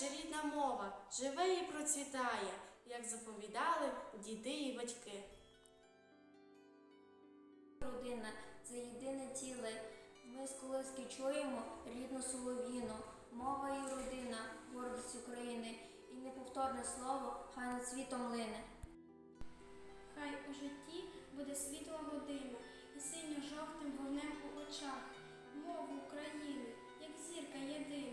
наша рідна мова живе і процвітає, як заповідали діди і батьки. Родина це єдине ціле. Ми з колиски чуємо рідну соловіну, мова і родина, гордість України, і неповторне слово хай над світом лине. Хай у житті буде світла година і синьо жовтим вогнем у очах, мову України, як зірка єдина.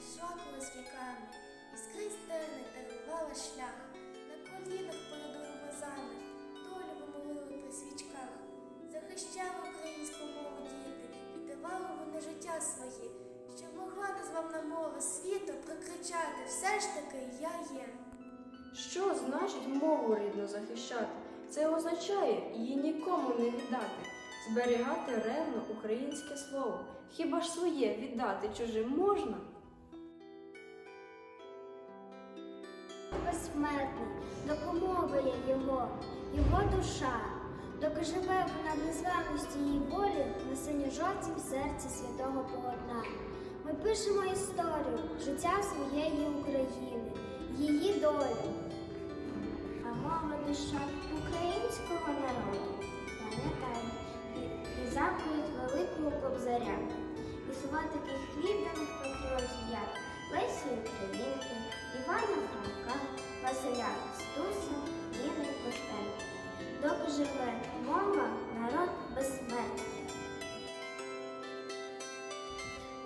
Йшла колись віками, і скрізь терни тарувала шлях, на колінах перед урвозами, долю вимолили при свічках, захищали українську мову діти, віддавали вони життя свої, щоб могла названа мова світу прокричати все ж таки я є. Що значить мову рідну захищати? Це означає її нікому не віддати, зберігати ревно українське слово. Хіба ж своє віддати чужим можна? Безсмертний, докомовує його, його душа, доки живе вона в незламності її волі на синьо-жовтім серці святого полотна. Ми пишемо історію життя своєї України, її долю. А мова душа українського народу, пам'ятай, і, заповідь великого кобзаря, і слова таких відданих патріотів, як Лесі Українки, Івана Василя Стуса, Ніни Костенко. Доки живе мова, народ безсмертний.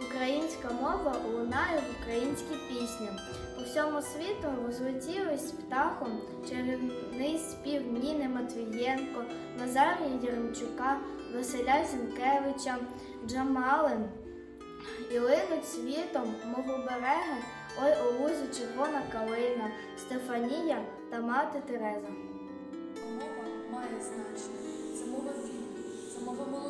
Українська мова лунає в українські пісні. По всьому світу розлетілись птахом чарівний спів Ніни Матвієнко, Назарія Яремчука, Василя Зінкевича, Джамали. І линуть світом мого берега, ой у лузі червона калина, Стефанія та мати Тереза. Мова має значення. Це мова вільна, це мова сміливих